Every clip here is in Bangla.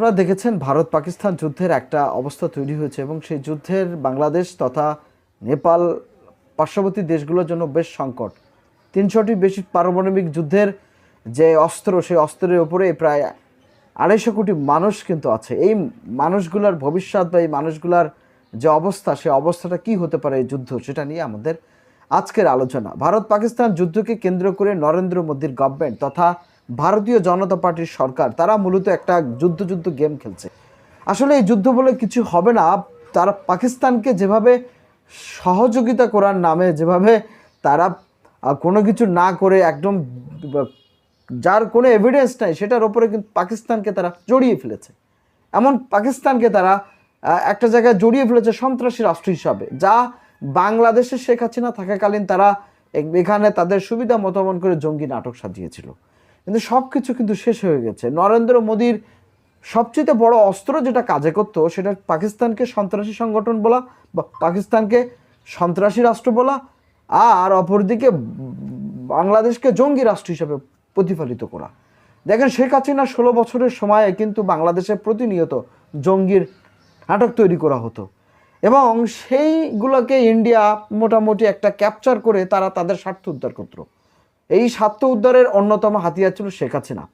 আপনারা দেখেছেন ভারত পাকিস্তান যুদ্ধের একটা অবস্থা তৈরি হয়েছে এবং সেই যুদ্ধের বাংলাদেশ তথা নেপাল পার্শ্ববর্তী দেশগুলোর জন্য বেশ সংকট। তিনশোটি বেশি পারমাণবিক যুদ্ধের যে অস্ত্র, সেই অস্ত্রের ওপরে প্রায় আড়াইশো কোটি মানুষ কিন্তু আছে। এই মানুষগুলার ভবিষ্যৎ বা এই মানুষগুলার যে অবস্থা, সেই অবস্থাটা কি হতে পারে এই যুদ্ধ, সেটা নিয়ে আমাদের আজকের আলোচনা। ভারত পাকিস্তান যুদ্ধকে কেন্দ্র করে নরেন্দ্র মোদীর গভর্নমেন্ট তথা ভারতীয় জনতা পার্টির সরকার, তারা মূলত একটা যুদ্ধ যুদ্ধ গেম খেলছে। আসলে এই যুদ্ধ বলে কিছু হবে না। তারা পাকিস্তানকে যেভাবে সহযোগিতা করার নামে, যেভাবে তারা কোনো কিছু না করে একদম যার কোনো এভিডেন্স নাই, সেটার ওপরে কিন্তু পাকিস্তানকে তারা জড়িয়ে ফেলেছে। এমন পাকিস্তানকে তারা একটা জায়গায় জড়িয়ে ফেলেছে সন্ত্রাসী রাষ্ট্র হিসাবে, যা বাংলাদেশে শেখ হাসিনা থাকাকালীন তারা এখানে তাদের সুবিধা মতমন করে জঙ্গি নাটক সাজিয়েছিল। কিন্তু সব কিছু কিন্তু শেষ হয়ে গেছে। নরেন্দ্র মোদীর সবচেয়ে বড় অস্ত্র যেটা কাজে করতো, সেটা পাকিস্তানকে সন্ত্রাসী সংগঠন বলা বা পাকিস্তানকে সন্ত্রাসী রাষ্ট্র বলা আর অপরদিকে বাংলাদেশকে জঙ্গি রাষ্ট্র হিসাবে প্রতিফলিত করা। দেখেন শেখ হাসিনা ষোলো বছরের সময়ে কিন্তু বাংলাদেশে প্রতিনিয়ত জঙ্গির নাটক তৈরি করা হতো। এবং সেইগুলোকে ইন্ডিয়া মোটামুটি একটা ক্যাপচার করে তারা তাদের স্বার্থ উদ্ধার করত। এই স্বার্থ উদ্ধারের অন্যতম হাতিয়ার ছিল শেখ হাসিনা।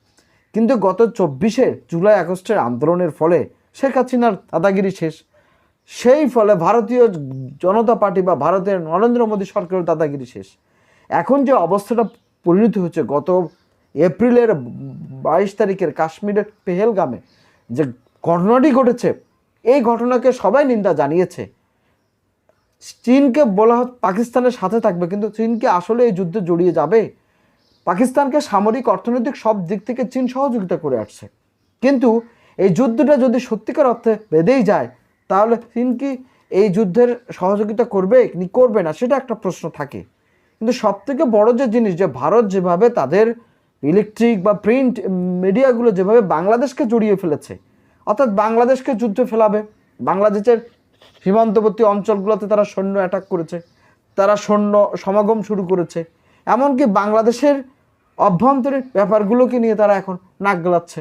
কিন্তু গত চব্বিশে জুলাই আগস্টের আন্দোলনের ফলে শেখ হাসিনার দাদাগিরি শেষ। সেই ফলে ভারতীয় জনতা পার্টি বা ভারতের নরেন্দ্র মোদী সরকারের দাদাগিরি শেষ। এখন যে অবস্থাটা পরিণত হয়েছে গত এপ্রিলের বাইশ তারিখের কাশ্মীরের পেহেলগামে যে ঘটনাটি ঘটেছে, এই ঘটনাকে সবাই নিন্দা জানিয়েছে। চীনকে বলা পাকিস্তানের সাথে থাকবে, কিন্তু চীনকে আসলে এই যুদ্ধে জড়িয়ে যাবে? পাকিস্তানকে সামরিক অর্থনৈতিক সব দিক থেকে চীন সহযোগিতা করে আসছে। কিন্তু এই যুদ্ধটা যদি সত্যিকার অর্থে বেঁধেই যায়, তাহলে চীন কি এই যুদ্ধের সহযোগিতা করবে কি করবে না, সেটা একটা প্রশ্ন থাকে। কিন্তু সব থেকে বড় যে জিনিস, যে ভারত যেভাবে তাদের ইলেকট্রিক বা প্রিন্ট মিডিয়াগুলো যেভাবে বাংলাদেশকে জড়িয়ে ফেলেছে, অর্থাৎ বাংলাদেশকে যুদ্ধে ফেলাবে, বাংলাদেশের সীমান্তবর্তী অঞ্চলগুলোতে তারা সৈন্য অ্যাটাক করেছে, তারা সৈন্য সমাগম শুরু করেছে, এমনকি বাংলাদেশের অভ্যন্তরীণ ব্যাপারগুলোকে নিয়ে তারা এখন নাক গলাচ্ছে।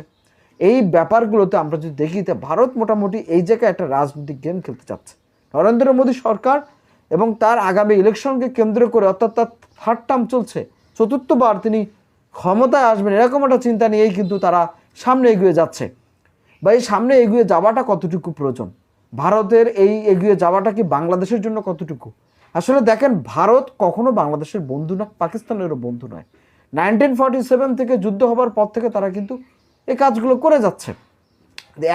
এই ব্যাপারগুলোতে আমরা যদি দেখি তা ভারত মোটামুটি এই জায়গায় একটা রাজনৈতিক গেম খেলতে চাচ্ছে। নরেন্দ্র মোদী সরকার এবং তার আগামী ইলেকশনকে কেন্দ্র করে অর্থাৎ তার থার্ড টার্ম চলছে। চতুর্থবার তিনি ক্ষমতায় আসবেন এরকম একটা চিন্তা নিয়েই কিন্তু তারা সামনে এগিয়ে যাচ্ছে। বা এই সামনে এগিয়ে যাওয়াটা কতটুকু প্রয়োজন? ভারতের এই এগিয়ে যাওয়াটা কি বাংলাদেশের জন্য কতটুকু? আসলে দেখেন, ভারত কখনো বাংলাদেশের বন্ধু না, পাকিস্তানেরও বন্ধু নয়। নাইনটিন ফর্টি সেভেন থেকে যুদ্ধ হবার পর থেকে তারা কিন্তু এই কাজগুলো করে যাচ্ছে।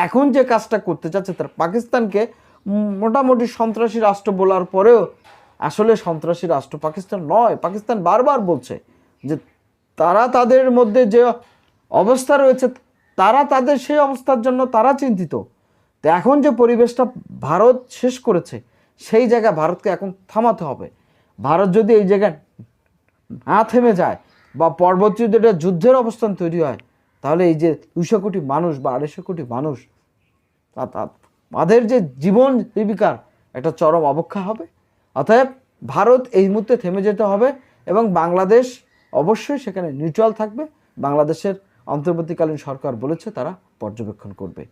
এখন যে কাজটা করতে চাচ্ছে, তার পাকিস্তানকে মোটামুটি সন্ত্রাসী রাষ্ট্র বলার পরেও আসলে সন্ত্রাসী রাষ্ট্র পাকিস্তান নয়, পাকিস্তান বারবার বলছে যে তারা তাদের মধ্যে যে অবস্থা রয়েছে, তারা তাদের সেই অবস্থার জন্য তারা চিন্তিত। তো এখন যে পরিবেশটা ভারত শেষ করেছে, সেই জায়গায় ভারতকে এখন থামাতে হবে। ভারত যদি এই জায়গায় না থেমে যায় বা পরবর্তী যদি একটা যুদ্ধের অবস্থান তৈরি হয়, তাহলে এই যে দুশো কোটি মানুষ বা আড়াইশো কোটি মানুষ তাদের যে জীবন জীবিকার একটা চরম অবক্ষা হবে। অতএব ভারত এই মুহূর্তে থেমে যেতে হবে এবং বাংলাদেশ অবশ্যই সেখানে নিউট্রাল থাকবে। বাংলাদেশের অন্তর্বর্তীকালীন সরকার বলেছে তারা পর্যবেক্ষণ করবে।